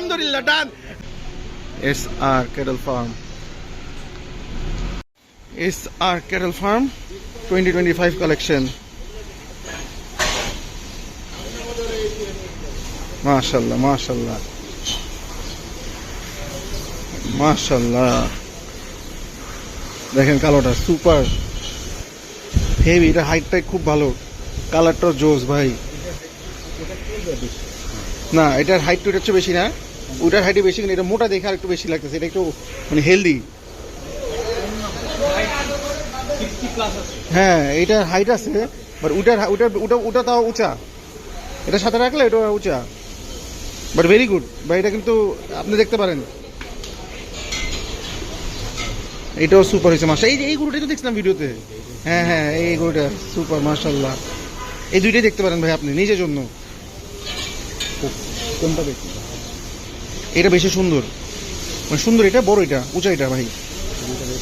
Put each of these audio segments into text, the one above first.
আলহামদুলিল্লাহ, done. S R cattle farm. S R cattle farm twenty twenty five collection মাশাল্লাহ মাশাল্লাহ। মাশাল্লাহ। দেখেন কালোটা সুপার। হেভি এটা হাইটটাই খুব ভালো। কালারটা জোস ভাই। না, এটার হাইট টু হচ্ছে বেশি না। ওটার হাইটে বেশি কিন্তু এটা মোটা দেখে আর একটু বেশি লাগতেছে, এটা একটু মানে হেলদি হ্যাঁ এটার হাইট আছে বাট ওটার ওটার, ওটা ওটা তাও উঁচা। এটা সাথে রাখলে এটা উঁচা। বাট ভেরি গুড বা এটা কিন্তু আপনি দেখতে পারেন। এটাও সুপার হয়েছে মাসা এই এই গরুটাই তো দেখছিলাম ভিডিওতে। হ্যাঁ হ্যাঁ এই গরুটা সুপার মার্শাল্লাহ এই দুইটাই দেখতে পারেন ভাই আপনি, নিজের জন্য। কোনটা দেখি এটা বেশি সুন্দর। মানে সুন্দর এটা, বড় এটা, উঁচা এটা ভাই।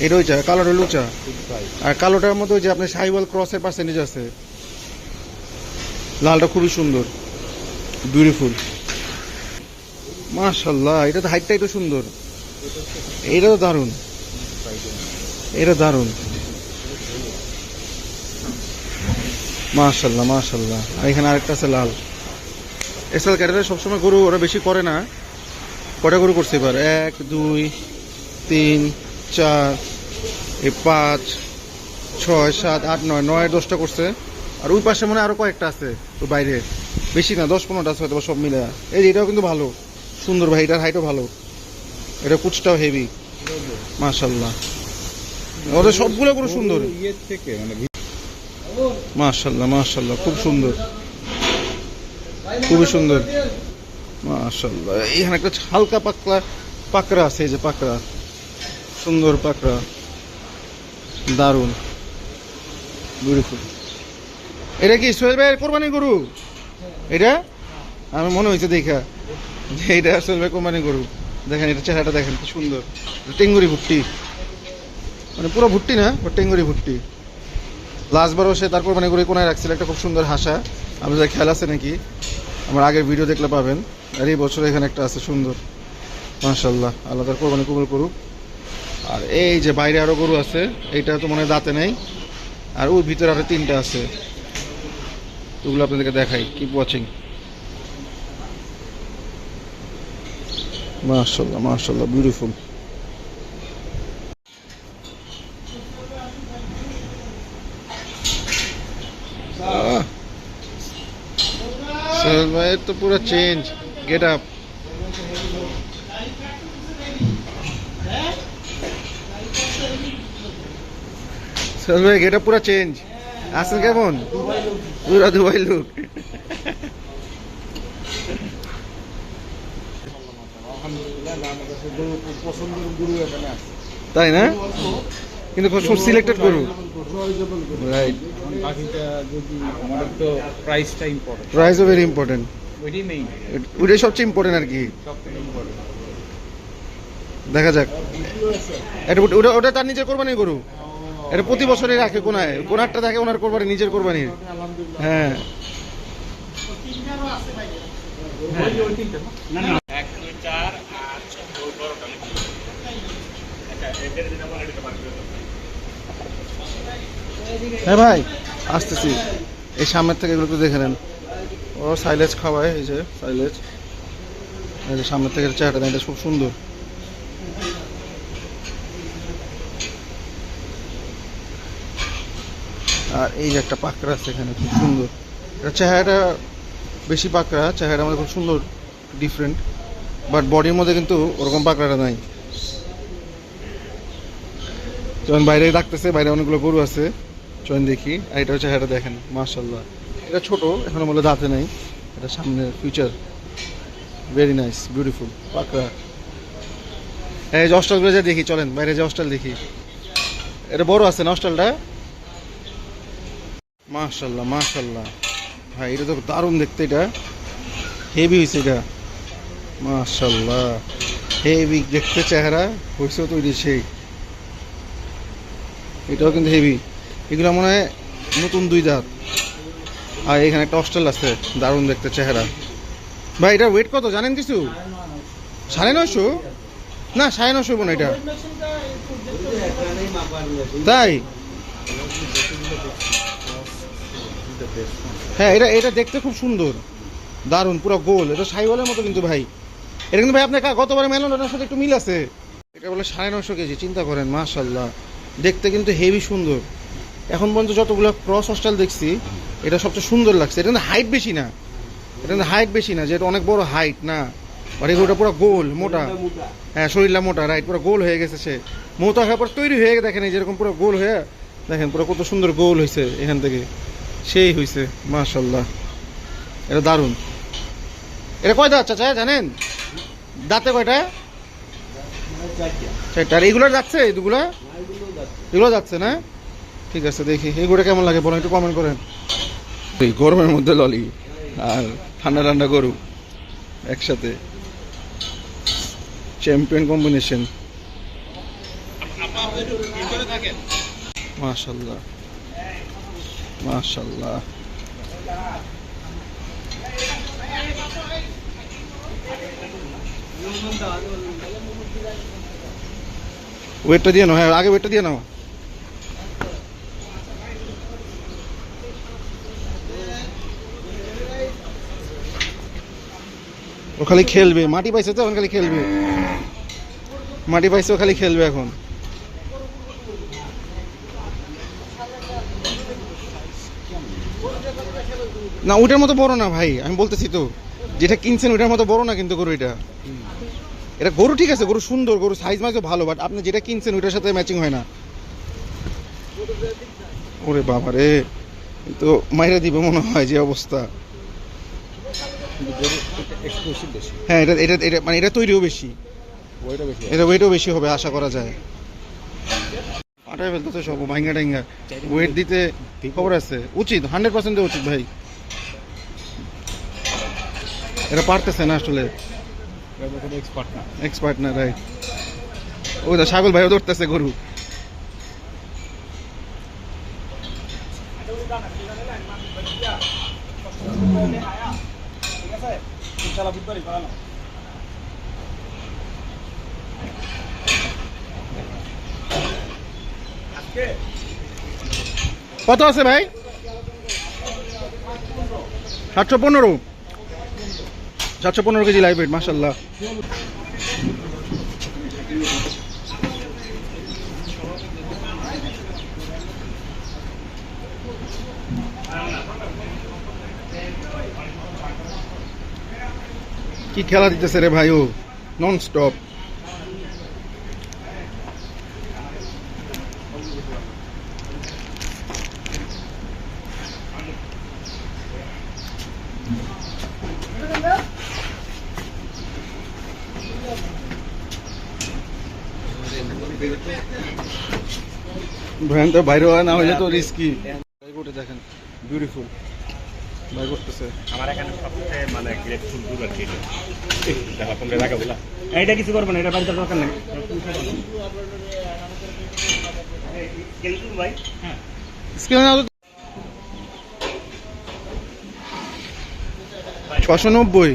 এটা ওইটা কালোটা লুচা আর কালোটার ওই যে আপনার সাইওয়াল ক্রসের পার্সেন্টেজ আছে। লালটা খুবই সুন্দর। বিউটিফুল মাশাল্লাহ, এটা তো হাইটটা একটু সুন্দর। এটা তো দারুণ। এটা দারুণ। মাশাল্লাহ আর এখানে আরেকটা আছে লাল। এসএল ক্যাটারে সবসময় গরু ওরা বেশি করে না। কটা করে করছে এবার? এক, দুই, তিন, চার, এই পাঁচ, ছয়, সাত, আট, নয় নয়, দশটা করছে। আর ওই পাশে মনে হয় আরও কয়েকটা আছে ওই বাইরে। বেশি না, দশ, পনেরোটা আছে হয়তো সব মিলে। এই এটাও কিন্তু ভালো। সুন্দর ভাই, এটার হাইটও ভালো। এটা কুচটাও হেভি মাশাল্লাহ ওদের সবগুলো পুরো সুন্দর। ইয়ের থেকে মানে মাশাল্লাহ খুব সুন্দর। খুবই সুন্দর। মাশাল্লাহ এখানে একটা হালকা পাকলা পাকড়া আছে, এই যে পাকড়া। সুন্দর পাকড়া। দারুণ। বিউটিফুল এটা কি সোহেল ভাইয়ের কোরবানি গরু? এটা? আমার মনে হয়েছে দেখা। এটা সোহেল ভাই কোরবানি গরু। দেখেন, এটা চেহারাটা দেখেন, কি সুন্দর। টেঙ্গুরি ভুট্টি। মানে পুরো ভুট্টি না বাট টেঙ্গুরি ভুট্টি। লাস্টবারও সে তারপর মানে করে কোনায় রাখছিল, একটা খুব সুন্দর হাসা। আমি যা খেয়াল আছে নাকি? আমার আগের ভিডিও দেখলে পাবেন। আর এই বছর এখানে একটা আছে সুন্দর। মাশাল্লাহ আল্লাহ তার কোরবানি কবুল করুক। আর এই যে বাইরে আরও গরু আছে, এইটা তো মনে দাঁতে নেই। আর ওর ভিতরে আরও তিনটা আছে। ওগুলো আপনাদেরকে দেখাই কিপ ওয়াচিং মাশাল্লাহ মাশাল্লাহ বিউটিফুল ভাইয়ের তো পুরো চেঞ্জ গেট আপ ভাই গেট আপ পুরো চেঞ্জ আসেন কেমন? পুরা দুবাই লুক তাই না? কিন্তু খুব সিলেক্টেড গরু। রাইট এখন বাকিটা যদি আমাদের তো প্রাইসটা ইম্পর্টেন্ট প্রাইসও ভেরি ইম্পর্টেন্ট ওইটাই মেইন ওইটাই সবচেয়ে ইম্পর্টেন্ট আর কি। থেকে দেখা যাক। এটা ওটা- ওটা তার নিজের কোরবানি গরু। এটা প্রতি বছরই রাখে কোনায়। কোনারটা দেখে ওনার কোরবানি নিজের কোরবানির হ্যাঁ। আচ্ছা হ্যাঁ ভাই আসতেছি। এই সামনের থেকে এগুলো একটু দেখে নেন। ও সাইলেজ খাওয়ায়, এই যে সাইলেজ। এই যে সামনের থেকে চেহারাটা, এটা খুব সুন্দর। আর এই যে একটা পাকড়া আছে এখানে, খুব সুন্দর। এটা চেহারাটা বেশি পাকড়া, চেহারাটা আমাদের খুব সুন্দর ডিফারেন্ট বাট বডির মধ্যে কিন্তু ওরকম পাকড়াটা নাই। যখন বাইরে ডাকতেছে, বাইরে অনেকগুলো গরু আছে। চয়ন দেখি, আর এটা হচ্ছে হেঁটে দেখেন মার্শাল্লাহ এটা ছোট, এখনও বলে দাঁতে নেই। এটা সামনের ফিউচার ভেরি নাইস বিউটিফুল পাকড়া। এই যে হস্টেলগুলো যা দেখি, চলেন বাইরে যে হস্টেল দেখি। এটা বড় আছে না হস্টেলটা মার্শাল্লাহ মার্শাল্লাহ ভাই, এটা তো দারুণ দেখতে এটা। হেভি হয়েছে এটা। মার্শাল্লাহ হেভি দেখতে চেহারা হয়েছেও তৈরি সেই। এটাও কিন্তু হেভি এগুলো মনে হয় নতুন দুই দাঁত। আর এখানে একটা হস্টেল আছে, দারুণ দেখতে চেহারা। ভাই, এটা ওয়েট কত? জানেন কিছু? সাড়ে নশো না, সাড়ে নশো হব না এটা। তাই? হ্যাঁ এটা এটা দেখতে খুব সুন্দর। দারুণ, পুরো গোল। এটা সাইওয়ালের মতো কিন্তু ভাই। এটা কিন্তু ভাই, আপনার গতবারে মেলন ওটার সাথে একটু মিল আছে। এটা বলে সাড়ে নশো কেজি, চিন্তা করেন মাশাল্লাহ দেখতে কিন্তু হেভি সুন্দর। এখন পর্যন্ত যতগুলো ক্রস হস্টেল দেখছি এটা সবচেয়ে সুন্দর লাগছে। এটা হাইট বেশি না। এটা হাইট বেশি না যে এটা অনেক বড় হাইট না? বাট এগুলোটা পুরো গোল মোটা। হ্যাঁ শরীরটা মোটা রাইট পুরো গোল হয়ে গেছে সে। মোটা হওয়ার পর তৈরি হয়ে দেখেন এই যেরকম পুরো গোল হয়ে। দেখেন পুরো কত সুন্দর গোল হয়েছে এখান থেকে। সেই হয়েছে মাশাল্লাহ এটা দারুণ। এটা কয় দাঁত চাচা জানেন? দাঁতে কয়টা? চারটা। আর এইগুলো যাচ্ছে দুগুলা এগুলো যাচ্ছে। না? ঠিক আছে দেখি। এইগুলো কেমন লাগে বলেন একটু কমেন্ট করেন। এই গরমের মধ্যে ললি আর ঠান্ডা ঠান্ডা গরু একসাথে। চ্যাম্পিয়ন কম্বিনেশন মাশাল্লাহ। মাশাল্লাহ। ওয়েটটা দিয়ে নাও হ্যাঁ আগে ওয়েটটা দিয়ে নাও। ও খালি খেলবে। মাটি পাইছে তো, এখন খালি খেলবে। মাটি পাইছে, ও খালি খেলবে এখন। না ওটার মতো বড় না ভাই, আমি বলতেছি তো। যেটা কিনছেন ওটার মতো বড় না কিন্তু গরু এটা। এটা গরু ঠিক আছে, গরু সুন্দর, গরু সাইজ মাইজও ভালো বাট আপনি যেটা কিনছেন ওটার সাথে ম্যাচিং হয় না। ওরে বাবা রে তো মাইরা দিবে মনে হয় যে অবস্থা। এক্সক্লুসিভ বেশি। হ্যাঁ এটা এটা এটা মানে এটা তৈরিও বেশি। এটা ওয়েটও বেশি হবে আশা করা যায়। পাঠায় ফেলতেছে সব ভাঙ্গা টাঙ্গা। ওয়েট দিতে খবর আছে। উচিত হান্ড্রেড পার্সেন্ট উচিত ভাই। এটা পারতেছে না আসলে। এক্সপার্ট না। এক্সপার্ট না রাইট ওই তো ছাগল ভাইও ধরতেছে গরু। কত আছে ভাই? সাতশো পনেরো। সাতশো পনেরো কেজি লাইভ মাসাল্লাহ কি খেলা দিতেছে রে ভাই নন স্টপ তো বাইরে হয় না হলে তো রিস্কি দেখেন বিউটিফুল বাইক করতেছে। আমার এখানে সবচেয়ে মানে গ্রেটফুল গ্রুপ আর কি এটা। দেখো তোমরা দেখা বলা এইটা কিছু করব না এটা বাড়িতে দরকার নেই। ভাই হ্যাঁ ছশো নব্বই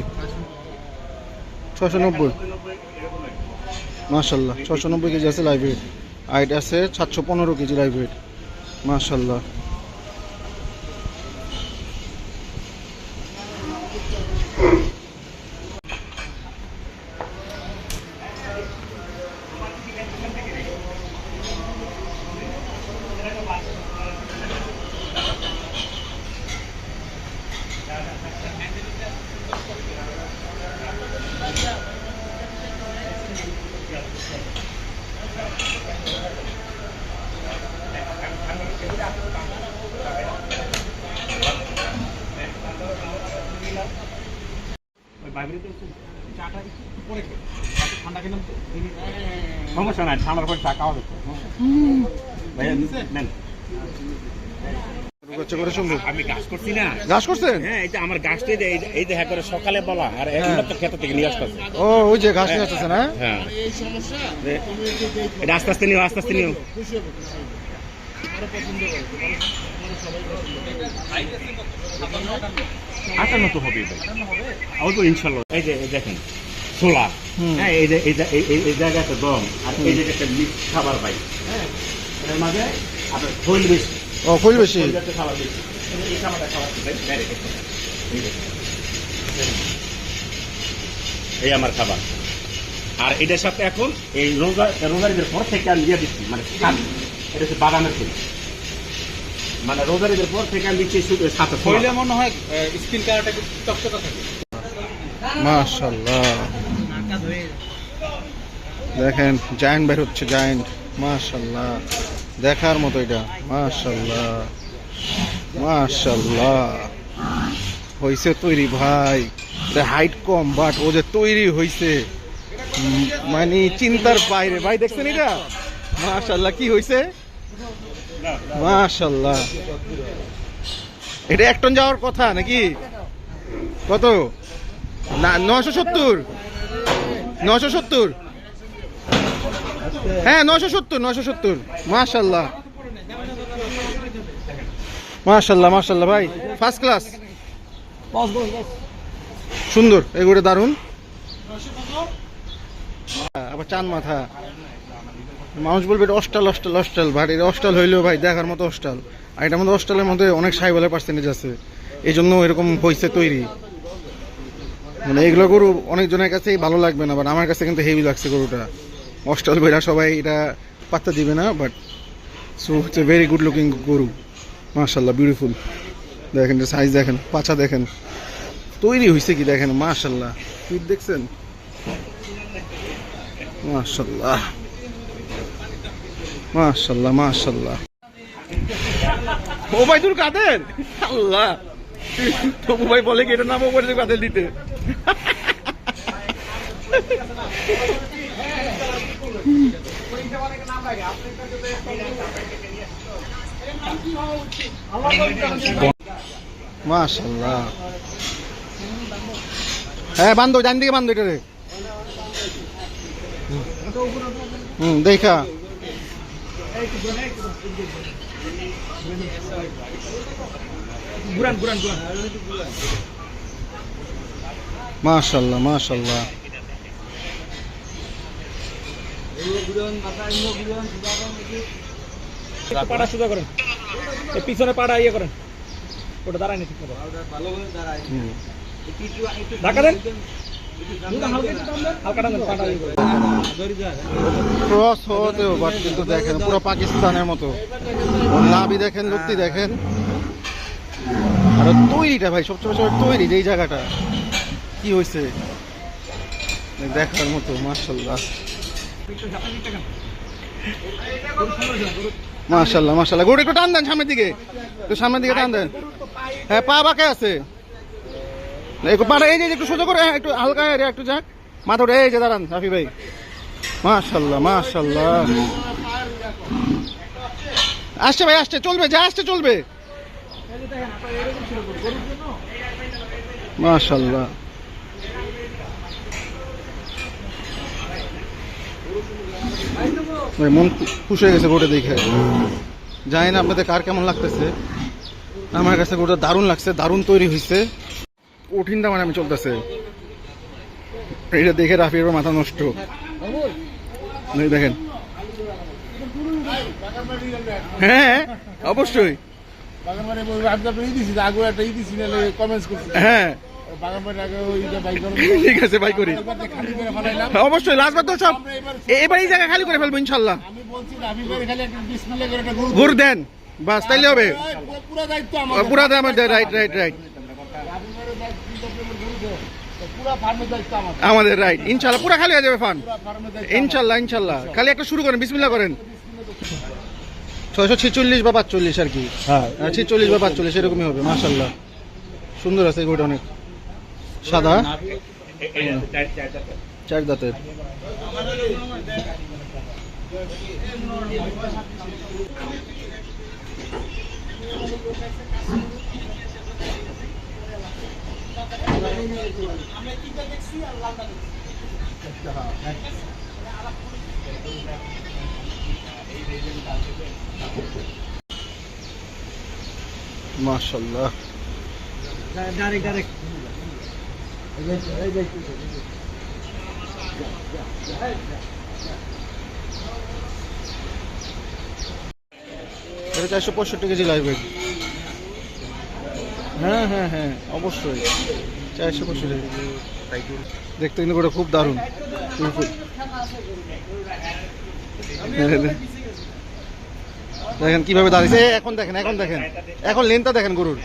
ছশো নব্বই মাশাল্লাহ ছশো নব্বই কেজি আছে লাইভ ওয়েট আর এটা আছে সাতশো পনেরো কেজি লাইভ ওয়েট মাশাল্লাহ সমস্যা নাই ঠান্ডার পর চা খাওয়া যাচ্ছে ভাইয়া নেন হচ্ছে করে শুনব। আমি গাছ করছি না। গাছ করছেন? হ্যাঁ এই আমার দেখা করে সকালে বলা আর। তো খেতে থেকে নিয়ে আসতেছে। ও ওই যে ঘাস নিয়ে আসতেছে না? হ্যাঁ। এটা আস্তে আস্তে নিও আস্তে আস্তে নিও। আটান্ন তো হবে অল্প ইনশাল্লাহ। এই যে দেখেন ছোলা। হ্যাঁ এই যে এই জায়গাতে দম আর এই মিক্স খাবার পাই হ্যাঁ এর মাঝে? আপনার খোল বেশি। ও ফুল বেশি। খাবার বেশি। এই খাবারটা খাবার এই আমার খাবার। আর এটার সাথে এখন এই রোজা রোজারিদের পর থেকে আমি দিয়ে দিচ্ছি মানে এটা হচ্ছে বাদামের ফুল মানে রোজারিদের পর থেকে আমি দিচ্ছি সাথে। মনে হয় স্কিন কালারটা একটু চকচকা থাকে। মাশাল্লাহ। দেখেন জায়েন্ট বের হচ্ছে জায়েন্ট। মাশাল্লাহ। দেখার মতো এটা। মাশাল্লাহ মাশাল্লাহ হইছে তৈরি ভাই। হাইট কম বাট ও যে তৈরি হইছে মানে চিন্তার বাইরে। ভাই, দেখছেন এটা? মাশাল্লাহ কি হইছে? মাশাল্লাহ এটা এক টন যাওয়ার কথা নাকি? কত? না নশো সত্তর। নশো সত্তর? হ্যাঁ নশো সত্তর নশো সত্তর। মাশাল্লাহ। মাশাল্লাহ মাশাল্লাহ ভাই ফার্স্ট ক্লাস সুন্দর, এগুলো দারুণ আবার চান মাথা। মানুষ বলবে এটা অস্টাল অস্টাল অস্টাল ভাই এটা অস্টাল হইলেও ভাই দেখার মতো অস্টাল আর এটার মধ্যে অস্টালের মধ্যে অনেক সাইবলের পার্সেন্টেজ আছে। এই জন্য এরকম হয়েছে তৈরি। মানে এগুলো গরু অনেকজনের কাছেই ভালো লাগবে না বাট আমার কাছে কিন্তু হেভি লাগছে গরুটা। অস্টাল বইরা সবাই এটা পাত্তা দিবে না বাট সো হচ্ছে ভেরি গুড লুকিং গরু। মাশাল্লাহ বিউটিফুল দেখেন সাইজ দেখেন, পাছা দেখেন। তৈরি হয়েছে কি দেখেন, মাশাল্লাহ। পিঠ দেখছেন? মাশাল্লাহ। মাশাল্লাহ মাশাল্লাহ। ও ভাই, তোর কাদের? আল্লাহ। তবু ভাই বলে কি, এটা নামও করে কাদের দিতে? মাশাল্লাহ হ্যাঁ বান্ধব ডান দিকে বান্ধব এটা রে। হুম দেখা। মাশাল্লাহ মাশাল্লাহ একটু পাটা সোজা করেন। পিছনে পাটা ইয়ে করেন। ওটা দাঁড়ায় নি ঠিক মতো হুম। দেন। ইয়ে। ক্রস হতেও বাট কিন্তু দেখেন পুরো পাকিস্তানের মতো। নাভি দেখেন লুপ্তি দেখেন। আর তৈরিটা ভাই সবচেয়ে তৈরি যেই জায়গাটা। কি হয়েছে দেখার মতো মার্শাল্লাহ মার্শাল্লাহ মার্শাল্লাহ গরু একটু টান দেন সামনের দিকে। একটু সামনের দিকে টান দেন। হ্যাঁ পা বাঁকে আছে। একটু পাটা এই যে একটু সোজা করে হ্যাঁ, একটু হালকা এরিয়া একটু যাক। মাথা উঠে এই যে দাঁড়ান রাফি ভাই। মাশাল্লাহ মাশাল্লাহ আসছে ভাই আসছে চলবে যা আসছে চলবে। মাশাল্লাহ ভাই মন খুশি হয়ে গেছে গোটা দেখে। জানি না আপনাদের কার কেমন লাগতেছে। আমার কাছে গোটা দারুণ লাগছে দারুণ তৈরি হয়েছে কঠিন দাম আমি চলতেছে। এটা দেখে রাফির মাথা নষ্ট। দেখেন। হ্যাঁ অবশ্যই। হ্যাঁ। ঠিক আছে ভাই করি। অবশ্যই লাস্টবার তো সব এবার এই জায়গা খালি করে ফেলব ইনশাল্লাহ। ঘুর দেন বাস তাইলে হবে। পুরো আমার রাইট রাইট রাইট আমাদের রাইট ইনশাল্লাহ পুরা খালি হয়ে যাবে ফান ইনশাল্লাহ ইনশাল্লাহ। খালি একটা শুরু করেন বিসমিল্লাহ করেন। ছয়শো ছেচল্লিশ বা পাঁচচল্লিশ আর কি। হ্যাঁ। ছেচল্লিশ বা পাঁচচল্লিশ এরকমই হবে মাশাল্লাহ। সুন্দর আছে গোটা অনেক। সাদা? চার দাঁতের। মাশাল্লাহ ডাইরেক্ট ডাইরেক্ট। এটা চারশো পঁয়ষট্টি কেজি ওয়েট হ্যাঁ হ্যাঁ হ্যাঁ অবশ্যই। চারশো পঁয়ষট্টি দেখতে কিন্তু ওটা খুব দারুণ। দেখেন কীভাবে দাঁড়িয়েছে। এখন দেখেন এখন দেখেন। এখন লেনটা দেখেন গরুর।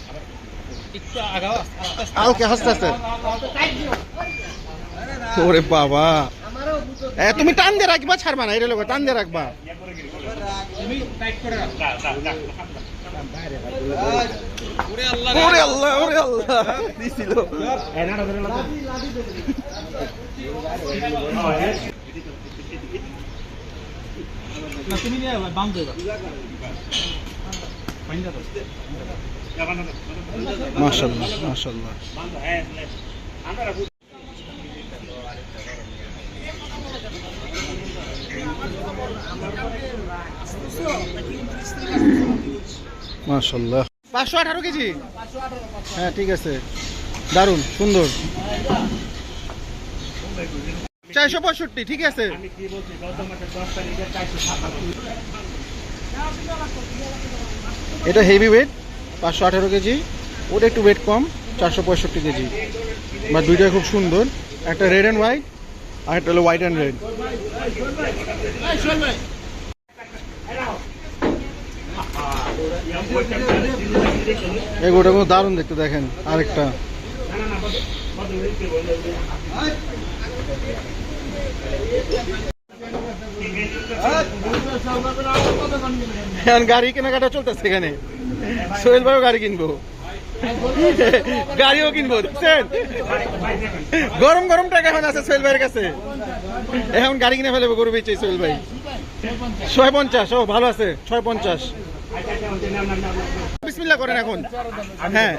আলকে হাসতে হাসতে। ওরে বাবা। তুমি টান দিয়ে রাখবা, ছাড়বা না লোক, টান দিয়ে রাখবা। তুমি নিয়ে মাশাআল্লাহ মাশাআল্লাহ। মাশাআল্লাহ। পাঁচশো আঠারো কেজি? হ্যাঁ ঠিক আছে। দারুণ সুন্দর। চারশো পঁয়ষট্টি ঠিক আছে। এটা হেভি ওয়েট পাঁচশো আঠেরো কেজি, ওটা একটু ওয়েট কম, চারশো পঁয়ষট্টি কেজি। বা দুইটাই খুব সুন্দর, একটা রেড অ্যান্ড হোয়াইট আর একটা হলো হোয়াইট অ্যান্ড রেড এই গোটা কোনো দারুণ দেখতে, দেখেন, আরেকটা। গাড়ি কেনাকাটা চলতেছে এখানে। সোহেল ভাইও গাড়ি কিনবো। গাড়িও কিনবো, দেখছেন? গরম গরম টাকা এখন আছে সোহেল ভাইয়ের কাছে। এখন গাড়ি কিনে ফেলব, গরু বেচে সোহেল ভাই। ছয় পঞ্চাশ, ও ভালো আছে, ছয় পঞ্চাশ। করেন এখন। হ্যাঁ।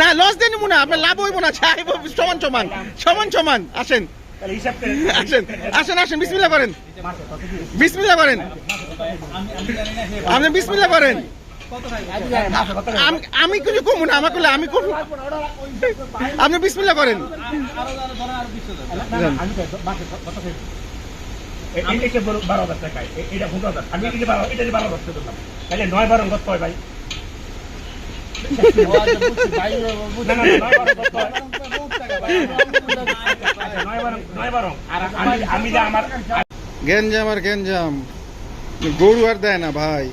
না লস না, আপনার লাভ না আসেন। আসেন বিসমিল্লা করেন। আপনি বিসমিল্লা করেন। আম- আমি কিছু কমু না আমাকে আমি কমু আপনি বিসমিল্লা করেন। এটা বারো হাজার এটা পনেরো হাজার আমি এটা বারো এটা বারো হাজার টাকা তাহলে নয় বারো কত হয় ভাই? আচ্ছা, গেঞ্জাম আর গেঞ্জাম। গরু আর দেয় না ভাই।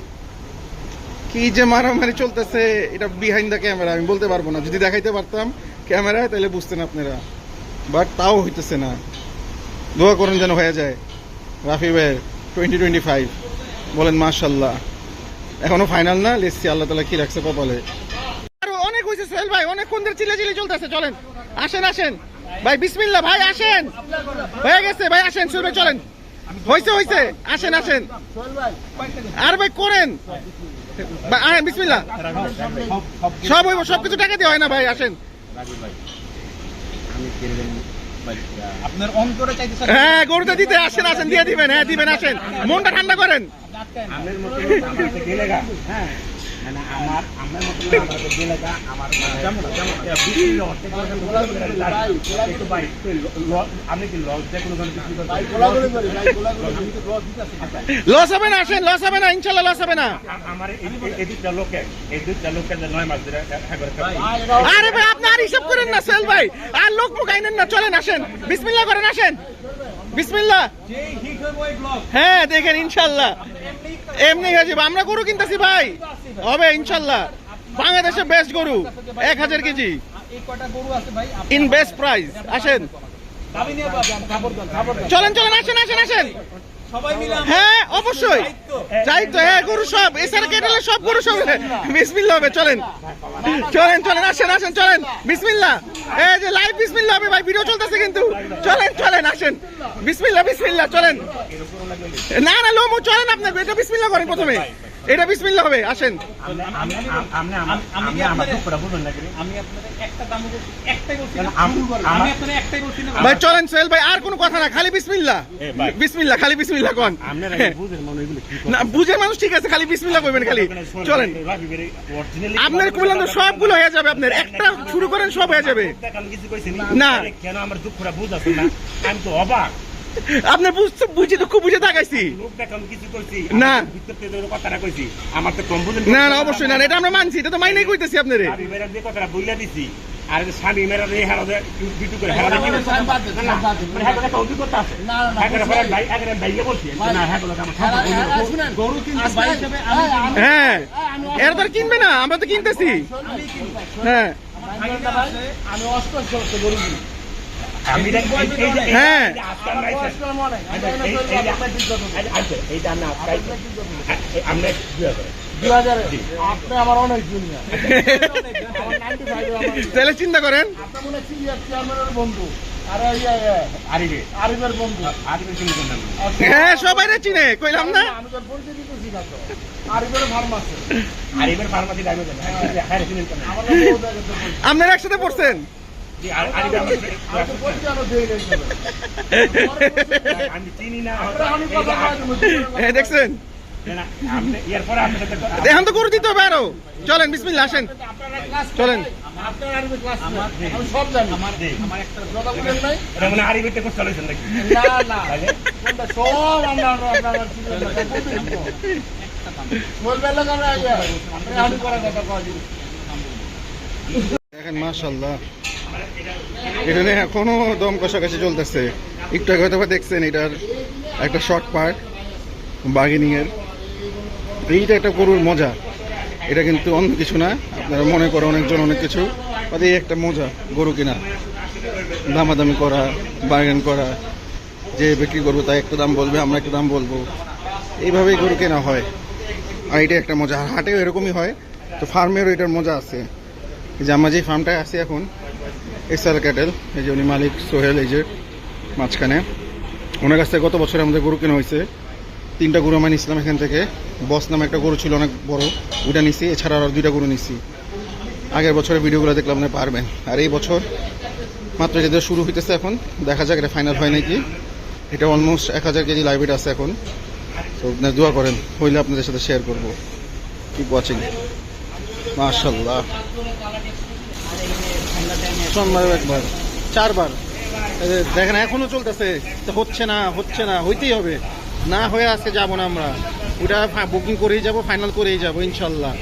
কি যে মারামারি চলতেছে, এটা বিহাইন্ড দ্য ক্যামেরা আমি বলতে পারব না। যদি দেখাইতে পারতাম ক্যামেরায় তাহলে বুঝতেন আপনারা। বাট তাও হইতেছে না। দোয়া করুন যেন হয়ে যায়। রাফি ভাই টোয়েন্টি টোয়েন্টি ফাইভ বলেন মাশাল্লাহ এখনও ফাইনাল না? লেসি আল্লাহ তালা কি রাখছে কপালে। অনেক হয়েছে সোহেল ভাই অনেক কোন চিলে চিলে চলতেছে। চলেন, আসেন আসেন। ভাই, বিসমিল্লাহ, ভাই, আসেন। হয়ে গেছে, ভাই, আসেন সোহেল চলেন। হয়েছে হয়েছে আসেন আসেন। আর ভাই করেন। বিসমিল্লা সব হইব সবকিছু টাকা দিয়ে হয় না ভাই আসেন। আপনার অন্তরে চাইতে হ্যাঁ গরুটা দিতে আসেন আসেন দিয়ে দিবেন হ্যাঁ দিবেন আসেন। মনটা ঠান্ডা করেন। মানে আমার আমার আমার আমার একটু আপনি কি লস দিয়ে কোনো লস হবে না আসেন লস হবে না ইনশাল্লাহ লস হবে না। আমার এই- এই- এই দুইটা লোকে এই লোকে নয় মাস ধরে করে খায়। আরে ভাই আপনি আর হিসাব করেন না সেল ভাই। আর লোক মুখ আইনেন না চলেন আসেন। বিসমিল্লাহ করেন আসেন। ব্লগ হ্যাঁ দেখেন, ইনশাল্লাহ। এমনি হয়ে আমরা গরু কিনতেছি ভাই। হবে, ইনশাল্লাহ। বাংলাদেশে বেস্ট গরু, এক হাজার কেজি। ইন বেস্ট প্রাইস আসেন। চলেন চলেন, আসেন আসেন আসেন। হ্যাঁ অবশ্যই। যাই তো। হ্যাঁ গরু সব এছাড়া কেটেলে সব গরু সব বিসমিল্লা হবে চলেন। চলেন চলেন আসেন আসেন চলেন বিসমিল্লা এই যে লাইভ বিসমিল্লা হবে ভাই ভিডিও চলতেছে কিন্তু। চলেন চলেন আসেন। বিসমিল্লা বিসমিল্লা চলেন। না না লোমো চলেন আপনার এটা বিসমিল্লা করেন প্রথমে। এটা বিসমিল্লা হবে আসেন। ভাই চলেন সোহেল ভাই আর কোনো কথা না খালি বিসমিল্লা বিসমিল্লা খালি বিসমিল্লা কোন। কি না বুঝের মানুষ ঠিক আছে খালি বিসমিল্লা করবেন খালি। চলেন। আপনার কইলাম তো সবগুলো হয়ে যাবে আপনার। একটা শুরু করেন সব হয়ে যাবে। না। কেন আমার দুঃখটা বুঝাচ্ছেন না? আমি তো অবাক। আপনার বুঝতে বুঝি তো খুব বুঝে তাকাইছি। লোক দেখে আমি কিছু কইছি না। আমার ভিতর থেকে যে কথাটা কইছি আমার তো কম বুঝেন না না অবশ্যই না এটা আমরা মানছি এটা তো মাইনেই কইতেছি আপনারে। কথাটা বইলা দিছি আর স্বামী মেয়েরা দিয়ে হেরা বিটু করে হেরা কি বলছে? আমি বাদ দিচ্ছি, না, না, বাদ দিচ্ছি। মানে একটা অভিজ্ঞতা আছে। না, না, না, ভাই একেবারে বাইরে বলছি না করে আমার সম্পর্ক হলো। শুনেন, গরু কিন্তু ভাই হিসেবে আমি হ্যাঁ, আমি- আমি এরা তো আর কিনবে না আমরা তো কিনতেছি। হ্যাঁ। আমি হ্যাঁ। তাহলে চিন্তা করেন। হয় সবাই চিনে কইলাম না। আপনারা একসাথে পড়ছেন? জি, আর- আরিবে আমার আমি তো পরিচয় আরও দিয়ে গেছি আমি চিনি না। আমি এই যে কথা আপ- বলছি এ দেখছেন? এখন তো করে দিতে হবে আরও। চলেন বিসমিল্লা আসেন। আপনারা ক্লাস চলেন। হয় দেখেন মাশাল্লাহ এখানে এখনও দম কষাকষি চলতেছে। একটু আগে হয়তো দেখছেন এটার একটা শর্ট পার্ট বার্গেনিং এর এইটা একটা গরুর মজা। এটা কিন্তু অন্য কিছু না, আপনারা মনে করে অনেকজন অনেক কিছু এই একটা মজা, গরু কিনা। দামাদামি করা বার্গেন করা, যে বিক্রি করব তাই একটা দাম বলবে, আমরা একটা দাম বলব। এইভাবেই গরু কেনা হয়। আর এটা একটা মজা। হাটেও এরকমই হয়। তো ফার্মেরও এটার মজা আছে। যে আমরা যে ফার্মটায় আছি এখন এসআর ক্যাটেল, এই যে উনি মালিক সোহেল, এই যে মাঝখানে। ওনার কাছ থেকে গত বছর আমাদের গরু কেনা হয়েছে। তিনটা গরু আমরা নিছিলাম এখান থেকে। বস নামে একটা গরু ছিল, অনেক বড়। ওইটা নিছি, এছাড়া আরও দুইটা গরু নিছি। আগের বছরের ভিডিওগুলো দেখলে আপনি পারবেন। আর এই বছর মাত্র যেটা শুরু হইতেছে এখন, দেখা যাক এটা ফাইনাল হয় নাকি। এটা অলমোস্ট এক হাজার কেজি লাইভ আছে এখন। তো আপনার দোয়া করেন, হইলে আপনাদের সাথে শেয়ার করব। কিপ ওয়াচিং মাশাল্লাহ সোমবার, একবার। চারবার। দেখেন, এখনও চলতেছে। হচ্ছে না হচ্ছে না, হইতেই হবে। না হয়ে আজকে যাব না আমরা। ওটা বুকিং করেই যাব ফাইনাল করেই যাব, ইনশাল্লাহ।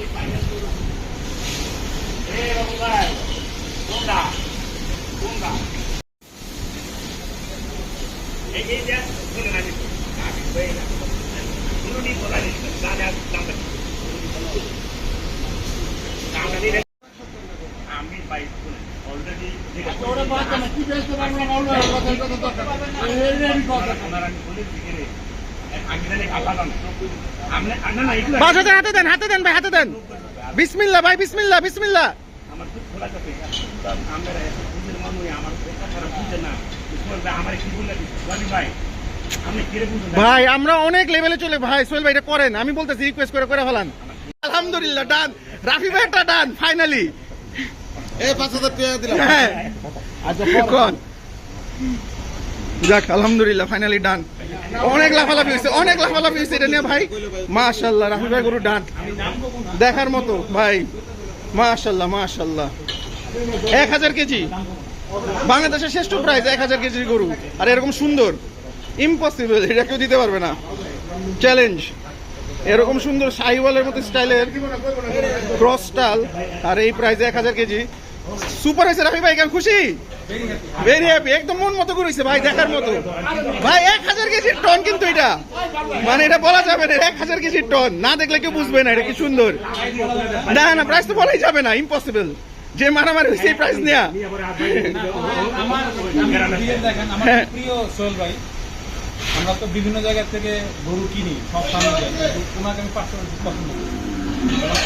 হাতে দেন হাতে দেন ভাই হাতে দেন। বিসমিল্লা ভাই বিসমিল্লা বিসমিল্লা আমার ভাই, ভাই? ভাই আমরা অনেক লেভেলে চলে ভাই সোহেল ভাই এটা করেন। আমি বলতেছি রিকোয়েস্ট করে করে ফেলান। আলহামদুলিল্লাহ ডান রাফি ভাইটা ডান ফাইনালি যাক আলহামদুলিল্লাহ ফাইনালি ডান অনেক লাফালাফি হয়েছে অনেক লাফালাফি হয়েছে এটা নিয়ে ভাই। মাশাল্লাহ ভাই গরু ডান দেখার মতো ভাই। মাশাল্লাহ মাশাল্লাহ। এক হাজার কেজি। বাংলাদেশের শ্রেষ্ঠ প্রাইস এক হাজার কেজির গরু। আর এরকম সুন্দর। ইম্পসিবল এটা কেউ দিতে পারবে না। চ্যালেঞ্জ এরকম সুন্দর সাইওয়ালের মতো স্টাইলের ক্রস স্টাল আর এই প্রাইসে এক হাজার কেজি। সুপার হয়েছে রাফি ভাই কেন খুশি? ভেরি হ্যাপি একদম মন মতো করেছে ভাই, দেখার মতো। ভাই, এক হাজার কেজির টন কিন্তু এটা। মানে এটা বলা যাবে না, এক হাজার কেজির টন। না দেখলে কেউ বুঝবে না এটা কি সুন্দর। না না প্রাইস তো বলাই যাবে না ইম্পসিবল যে মারামারি হয়েছে এই প্রাইস নেয়া। আমার তো বিভিন্ন জায়গা থেকে গরু কিনি সব সামনে যাই ওনাকে আমি পার্সোনালি খুব পছন্দ করি।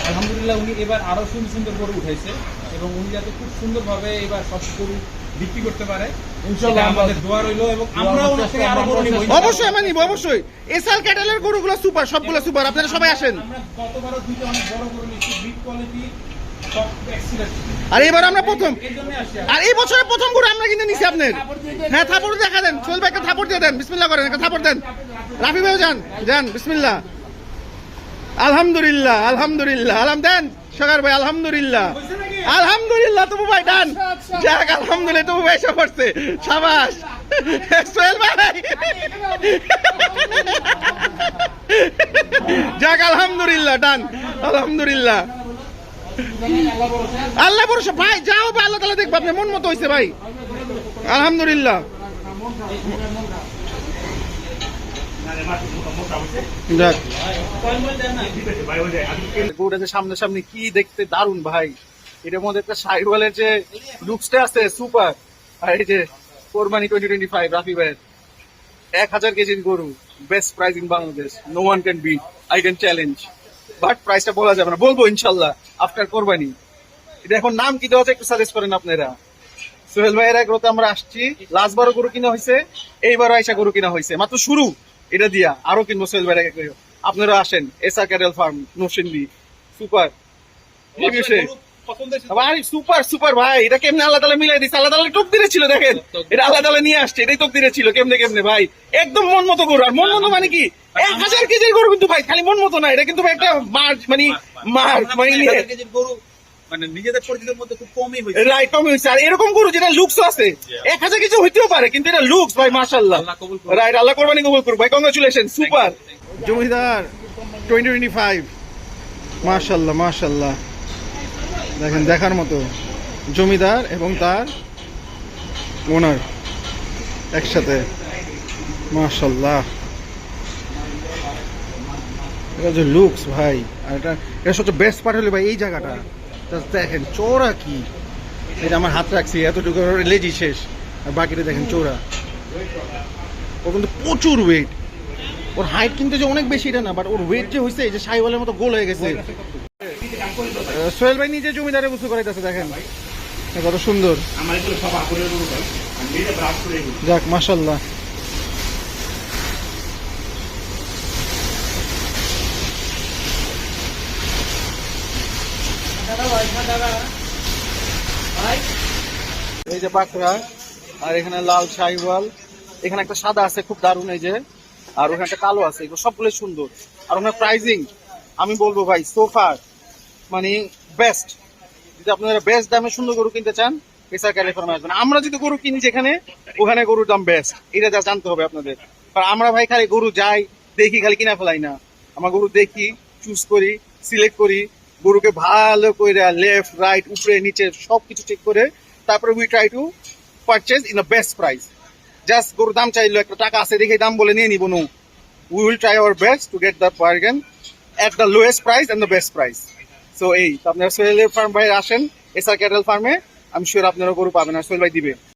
আলহামদুলিল্লাহ উনি এবার আরও সুন্দর সুন্দর গরু উঠাইছে এবং উনি যাতে খুব সুন্দরভাবে এবার সব গরু বিক্রি করতে পারে ইনশাআল্লাহ আমাদের দোয়া রইল এবং আমরা ওনার থেকে আরও গরু নিব। অবশ্যই আমি নিবো অবশ্যই। এসআল ক্যাটেলের গরুগুলো সুপার সবগুলো সুপার আপনারা সবাই আসেন। আমরা গতবারও দুইটা অনেক বড় গরু নিচ্ছি বিগ কোয়ালিটি আর এবার আমরা প্রথম। আর এই বছরের প্রথম গরু আমরা কিন্তু নিছি আপনার। হ্যাঁ থাপড় দেখা দেন সোহেল ভাই একটা থাপড় দিয়ে দেন। বিসমিল্লাহ করেন, একটা থাপড় দেন। রাফি ভাইও যান যান, বিসমিল্লাহ। আলহামদুলিল্লাহ আলহামদুলিল্লাহ। আলহাম, দেন সকার ভাই, আলহামদুলিল্লাহ। আলহামদুলিল্লাহ, তবু ভাই ডান যাক, আলহামদুলিল্লাহ, তবু ভাই করছে সাবাস। সোহেল ভাই। যাক, আলহামদুলিল্লাহ ডান আলহামদুলিল্লাহ। আল্লাহ ভরসা। ভাই, যাও ভাই, আল্লাহ তালা দেখব আপনার মন মতো হয়েছে ভাই। আলহামদুলিল্লাহ। কি দেখতে দারুণ ভাই। এটার মধ্যে একটা যে আছে, সুপার। যে কোরবানি টোয়েন্টি টোয়েন্টি ফাইভ রাফি এক হাজার কেজির গরু best price in Bangladesh. No one can be I can challenge but প্রাইসটা বলা যাবে না। বলব ইনশাল্লাহ আফটার কোরবানি। এটা এখন নাম কি দেওয়া একটু সাজেস্ট করেন আপনারা। সোহেল ভাইয়ের এক রোতে আমরা আসছি লাস্ট বারও গরু কিনা হয়েছে এইবারও আইসা গরু কিনা হয়েছে। মাত্র শুরু এটা দিয়া আরও কিনবো সোহেল ভাইয়ের আপনারা আসেন এসা ক্যারেল ফার্ম নসিন্দি সুপার। ভাই সুপার সুপার ভাই এটা কেমনে আল্লাহ তালা মিলাই দিচ্ছে আল্লাহ তালা টোপ ছিল দেখেন। এটা আল্লাহ তালা নিয়ে আসছে এটাই টোপ ছিল কেমনে কেমনে ভাই। একদম মন মতো গরু আর মন মতো মানে কি? এক হাজার কেজির গরু কিন্তু ভাই খালি মন মতো না এটা কিন্তু একটা মার মানে মার মানে গরু মানে নিজেদের পরিচিতির মধ্যে খুব কমই হয়েছে। রাইট কমে হয়েছে। আর এরকম গরু যেটা লুকস আছে এক হাজার কিছু হইতেও পারে কিন্তু এটা লুকস ভাই মাশাল্লাহ কবুল রাইট আল্লাহ কোরবানি কবুল করুক। ভাই কংগ্রাচুলেশন সুপার জমিদার টোয়েন্টি টোয়েন্টি ফাইভ মাশাল্লাহ মাশাল্লাহ দেখেন, দেখার মতো জমিদার এবং তার ওনার একসাথে। মাশাল্লাহ এটা যে লুকস ভাই, আর এটা এটা সবচেয়ে বেস্ট পার্ট হলো ভাই এই জায়গাটা। দেখেন চোরা কি? এটা আমার হাত রাখছি, এতটুকু লেজি শেষ। আর বাকিটা দেখেন চোরা ও কিন্তু প্রচুর ওয়েট ওর হাইট কিন্তু যে অনেক বেশি এটা না বাট ওর ওয়েট যে হয়েছে যে সাইওয়ালের মতো গোল হয়ে গেছে। সোহেল ভাই নিজে জমিদারে বুঝতে করাইতেছে, দেখেন। কত সুন্দর। যাক মাশাল্লাহ এই যে বাঁকড়া আর এখানে লাল শাহিওয়াল। এখানে একটা সাদা আছে, খুব দারুণ এই যে। আর ওখানে একটা কালো আছে, এগুলো সবগুলো সুন্দর। আর ওখানে প্রাইজিং আমি বলব ভাই সোফার মানে বেস্ট যদি আপনারা বেস্ট দামে সুন্দর গরু কিনতে চান, এসআর ক্যালিফর্মে আসবেন আমরা যদি গরু কিনি যেখানে, ওখানে গরুর দাম বেস্ট এটা যা জানতে হবে আপনাদের। কারণ আমরা ভাই খালি গরু যাই, দেখি খালি কিনা ফেলাই না। আমরা গরু দেখি চুজ করি সিলেক্ট করি, গরুকে ভালো করে লেফট রাইট উপরে, নিচে সবকিছু চেক করে, তারপরে we try to purchase in the best price just গরুর দাম চাইলো, একটা টাকা আছে দেখে দাম বলে নিয়ে নিব no we will try our best to get the bargain at the lowest price and the best price so এই, তো আপনারা সোহেলের ফার্ম ভাই আসেন এসআর ক্যাটেল ফার্মে আমি শিওর আপনারা গরু পাবেন আর সোহেল ভাই দিবে।